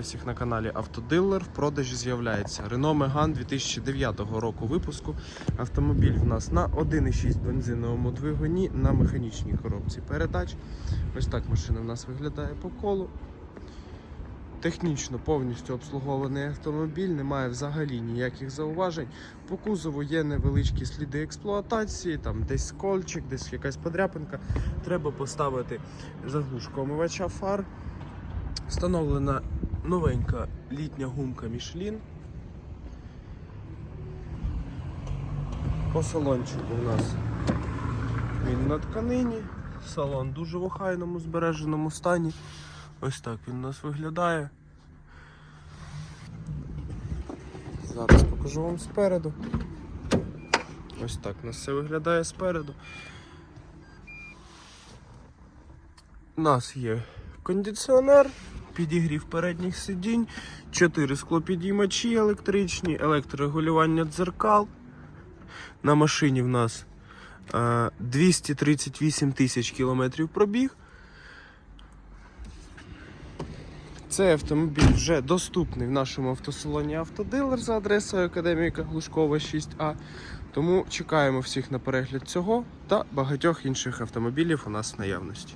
Всіх на каналі Автодилер. В продажі з'являється Renault Megane 2009 року випуску. Автомобіль в нас на 1,6 бензиновому двигуні на механічній коробці передач. Ось так машина в нас виглядає по колу. Технічно повністю обслугований автомобіль, немає взагалі ніяких зауважень. По кузову є невеличкі сліди експлуатації, там десь кольчик, десь якась подряпинка. Треба поставити заглушку омивача фар. Встановлена новенька літня гумка Michelin. По салончику у нас він на тканині. Салон дуже в охайному збереженому стані. Ось так він у нас виглядає. Зараз покажу вам спереду. Ось так у нас все виглядає спереду. У нас є кондиціонер, підігрів передніх сидінь, 4 склопідіймачі електричні, електрорегулювання дзеркал. На машині в нас е, 238 тисяч кілометрів пробіг. Цей автомобіль вже доступний в нашому автосалоні Автодилер за адресою Академіка Глушкова 6А. Тому чекаємо всіх на перегляд цього та багатьох інших автомобілів у нас в наявності.